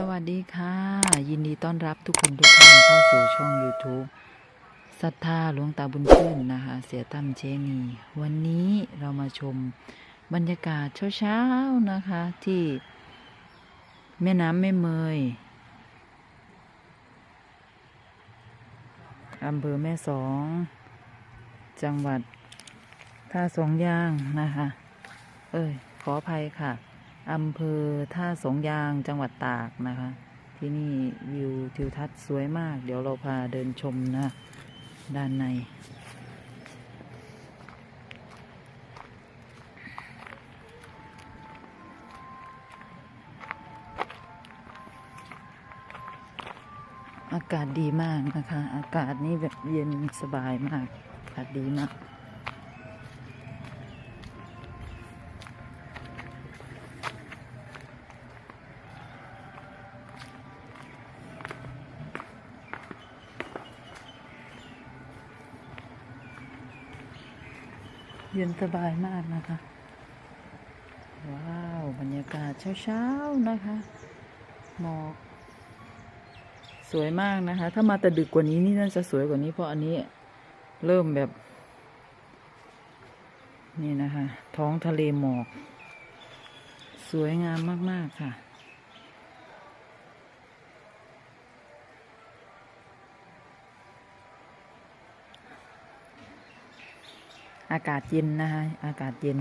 สวัสดีค่ะ ยินดีต้อนรับทุกคนทุกท่านเข้าสู่ช่อง YouTube ศรัทธาหลวงตาบุญชื่นนะคะ เสียตั้มเจนี วันนี้เรามาชมบรรยากาศเช้าๆนะคะ ที่แม่น้ำแม่เมยอำเภอแม่สอง จังหวัดท่าสองยางนะคะ เอ้ย ขออภัยค่ะ อำเภอท่าสงยางจังหวัดตากนะคะ ที่นี่วิวทิวทัศน์สวยมาก เดี๋ยวเราพาเดินชมนะ ด้านใน อากาศดีมากนะคะ อากาศนี่แบบเย็นสบายมาก อากาศดีมาก เย็นสบายมากนะคะ ว้าว บรรยากาศเช้าๆนะคะ หมอก สวยมากนะคะ ถ้ามาแต่ดึกกว่านี้นี่น่าจะสวยกว่านี้เพราะอันนี้เริ่มแบบ นี่นะคะ ท้องทะเลหมอก สวยงามมากๆค่ะ อากาศเย็นนะคะอากาศเย็น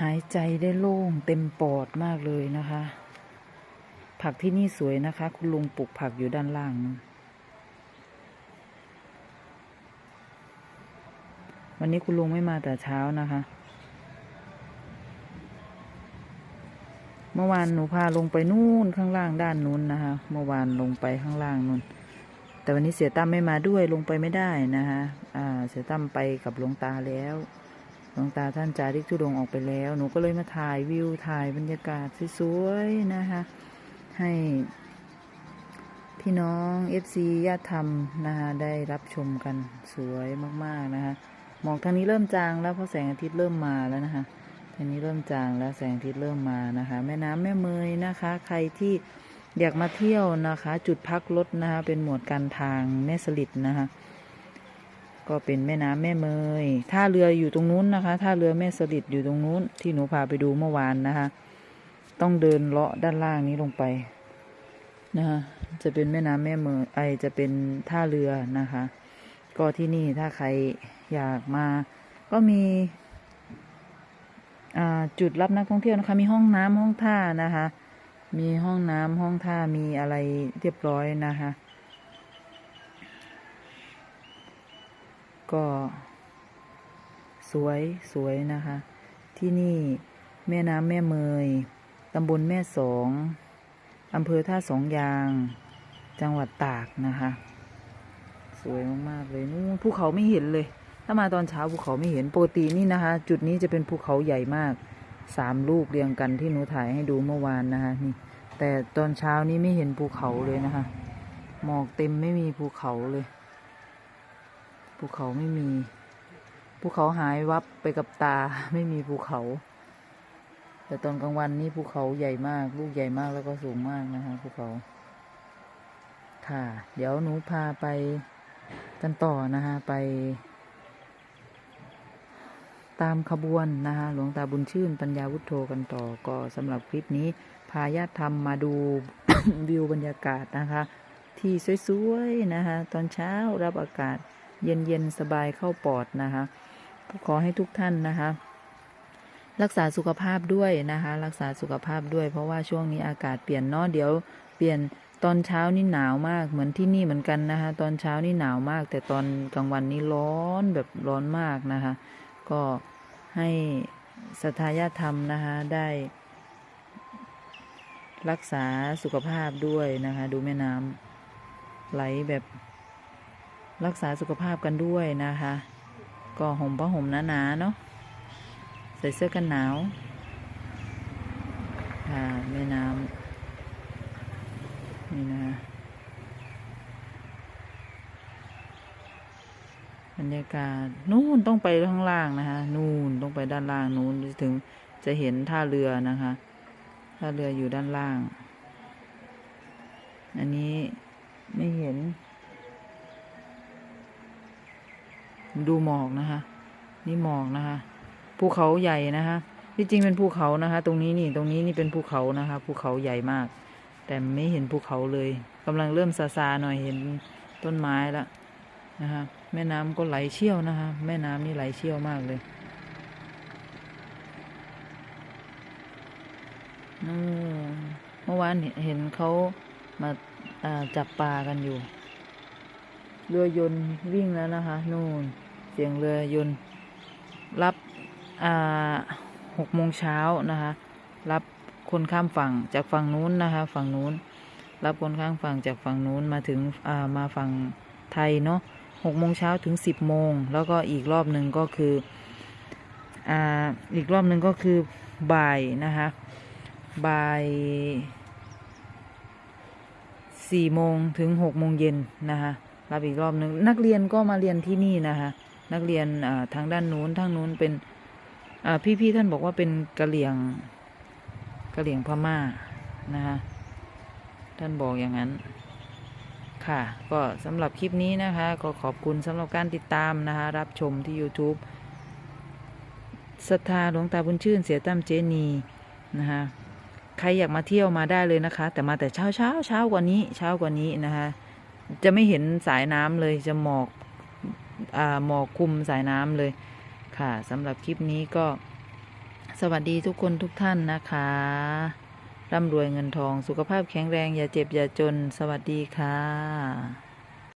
หายใจได้โล่งเต็มปอดมากเลยนะคะ ผักที่นี่สวยนะคะ คุณลุงปลูกผักอยู่ด้านล่างวันนี้คุณลุงไม่มาแต่เช้านะคะ เมื่อวานหนูพาลงไปนู่นข้างล่างด้านนู้นนะคะ เมื่อวานลงไปข้างล่างนู้นแต่วันนี้เสียตั้มไม่มาด้วยลงไปไม่ได้นะคะอ่าเสียตั้มไปกับหลวงตาแล้วหลวงตาท่านจาริกทุดงออกไปแล้ว หนูก็เลยมาถ่ายวิวถ่ายบรรยากาศสวยๆนะคะ ให้พี่น้อง FC ญาติธรรมนะคะได้รับชมกันสวยมากๆนะคะหมอกทางนี้เริ่มจางแล้วเพราะแสงอาทิตย์เริ่มมาแล้วนะคะ ทางนี้เริ่มจางแล้วแสงอาทิตย์เริ่มมานะคะ แม่น้ำแม่เมยนะคะ ใครที่อยากมาเที่ยวนะคะ จุดพักรถนะคะ เป็นหมวดการทางแม่สลิดนะคะ ก็เป็นแม่น้ำแม่เมยท่าเรืออยู่ตรงนู้นนะคะท่าเรือแม่สลิดอยู่ตรงนู้น ที่หนูพาไปดูเมื่อวานนะคะ ต้องเดินเลาะด้านล่างนี้ลงไปนะคะจะเป็นแม่น้ำแม่เมยไอจะเป็นท่าเรือนะคะ ก็ที่นี่ถ้าใครอยากมา ก็มี จุดรับนักท่องเที่ยวนะคะ มีห้องน้ำห้องท่านะคะ มีห้องน้ำห้องท่ามีอะไรเรียบร้อยนะคะ ก็สวยสวยนะคะ ที่นี่แม่น้ำแม่เมยตำบลแม่สองอำเภอท่าสองยาง จังหวัดตากนะคะ สวยมาก ๆ เลยนู่นภูเขาไม่เห็นเลย ถ้ามาตอนเช้าภูเขาไม่เห็นปกตินี่นะคะ จุดนี้จะเป็นภูเขาใหญ่มากสามลูกเรียงกันที่หนูถ่ายให้ดูเมื่อวานนะคะนี่ แต่ตอนเช้านี้ไม่เห็นภูเขาเลยนะคะ หมอกเต็มไม่มีภูเขาเลย ภูเขาไม่มี ภูเขาหายวับไปกับตาไม่มีภูเขา แต่ตอนกลางวันนี่ภูเขาใหญ่มาก ลูกใหญ่มากแล้วก็สูงมากนะคะภูเขาค่ะ เดี๋ยวหนูพาไปกันต่อนะคะไป ตามขบวนนะคะหลวงตาบุญชื่นปัญญาวุฒโธกันต่อก็สำหรับคลิปนี้ พาญาติธรรมมาดู วิวบรรยากาศนะคะ ที่สวยๆนะคะ ตอนเช้ารับอากาศเย็นๆ สบายเข้าปอดนะคะ ขอให้ทุกท่านนะคะ รักษาสุขภาพด้วยนะคะ รักษาสุขภาพด้วย เพราะว่าช่วงนี้อากาศเปลี่ยนเนาะเดี๋ยวเปลี่ยนตอนเช้านี่หนาวมากเหมือนที่นี่เหมือนกันนะคะ ตอนเช้านี่หนาวมาก แต่ตอนกลางวันนี่ร้อนแบบร้อนมากนะคะ ก็ให้สัทายาธรรมนะคะได้รักษาสุขภาพด้วยนะคะ ดูแม่น้ำไหลแบบรักษาสุขภาพกันด้วยนะคะ ก็ห่มผ้าห่มหนาๆเนาะใส่เสื้อกันหนาวค่ะแม่น้ำนี่นะคะ บรรยากาศนู่นต้องไปข้างล่างนะคะ นู่นต้องไปด้านล่างนู่นถึงจะเห็นท่าเรือนะคะ ท่าเรืออยู่ด้านล่าง อันนี้ไม่เห็น ดูหมอกนะคะ นี่หมอกนะคะภูเขาใหญ่นะคะที่จริงเป็นภูเขานะคะ ตรงนี้นี่ตรงนี้นี่เป็นภูเขานะคะภูเขาใหญ่มาก แต่ไม่เห็นภูเขาเลยกำลังเริ่มซาซาๆหน่อยเห็นต้นไม้แล้วนะคะ แม่น้ำก็ไหลเชี่ยวนะคะ แม่น้ำนี่ไหลเชี่ยวมากเลยเมื่อวานเห็นเขามาาจับปลากันอยู่ เรือยนต์วิ่งแล้วนะคะ นู่น เสียงเรือยนต์ รับหกโมงเช้านะคะ รับคนข้ามฝั่งจากฝั่งนู้นนะคะ ฝั่งนู้น รับคนข้ามฝั่งจากฝั่งนู้นมาถึงามาฝั่งไทยเนาะ หกโมงเช้าถึงสิบโมง แล้วก็อีกรอบหนึ่งก็คืออ่าอีกรอบหนึ่งก็คือบ่ายนะคะบ่ายสี่โมงถึงหกโมงเย็นนะคะรับอีกรอบหนึ่งนักเรียนก็มาเรียนที่นี่นะคะนักเรียนทางด้านนู้นทางนู้นเป็นอ่พี่ๆท่านบอกว่าเป็นกะเหลี่ยงกะเหลี่ยงพม่านะคะท่านบอกอย่างนั้น ค่ะ ก็สำหรับคลิปนี้นะคะ ก็ขอบคุณสำหรับการติดตามนะคะ รับชมที่ YouTube ศรัทธาหลวงตาบุญชื่นเสียตั้มเจนีนะคะใครอยากมาเที่ยวมาได้เลยนะคะ แต่มาแต่เช้าเช้าเช้ากว่านี้เช้ากว่านี้นะคะ จะไม่เห็นสายน้ำเลยจะหมอกอ่าหมอกคลุมสายน้ำเลยค่ะสำหรับคลิปนี้ก็สวัสดีทุกคนทุกท่านนะคะ ร่ำรวยเงินทอง สุขภาพแข็งแรง อย่าเจ็บ อย่าจน สวัสดีค่ะ